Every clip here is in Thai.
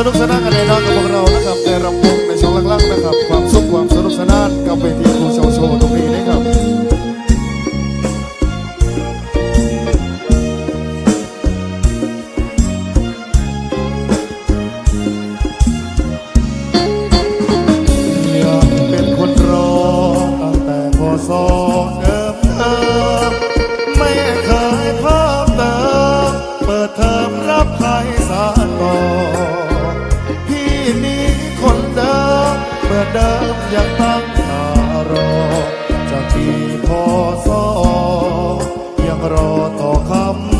สนุกสนานกันแน่นอนกับพวกเรานะครับในรำวงในช่องล่างๆนะครับ ความสุขความสนุกสนานกับเวทีครูโชว์โชว์ตรงนี้นะครับอยากเป็นคนรอตั้งแต่พอสอเดิมเติมไม่เคยเพิ่มเติมเปิดเทอมรับใคร ดิมยังตั้งตารอจากปีพอสอยังรอต่อค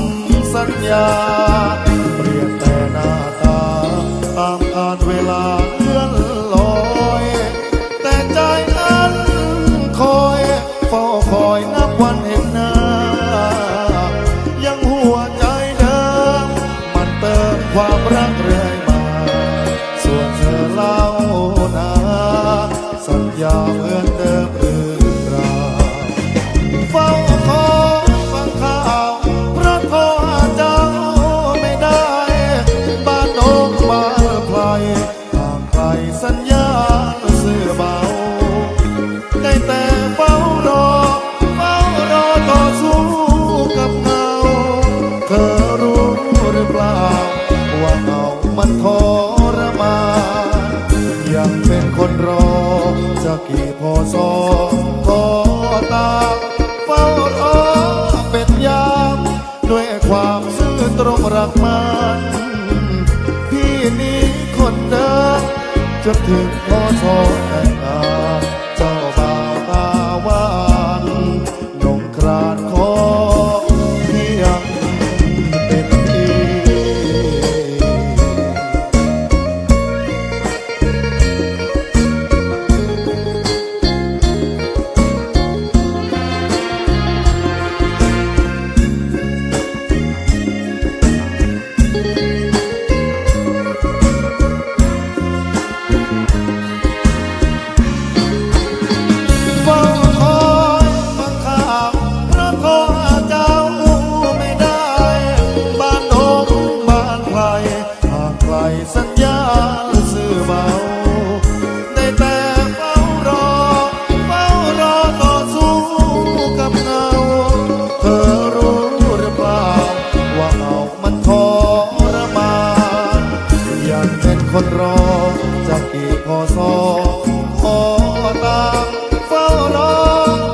ำสัญญา เปลี่ยนแต่หน้าตาตามการเวลา รอจะกี่พอสอก็ตาเฝ้ารอเป็นยาม ด้วยความซื่อตรงรักมันพี่นี้คนเดิมจะถึงพอสอแต่งงาน จะกี่พอสอขอตามเฝ้ารอ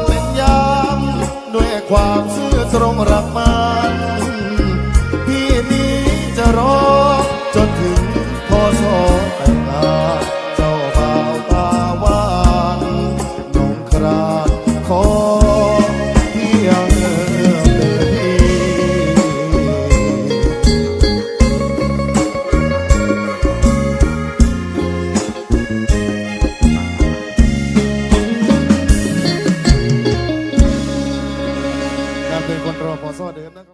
เป็นยามด้วยความเชื่อตรงรักมันพี่นี้จะรอจนถึงพอสอแต่งาเจ้าบ่าวตาหวานนงครานขอ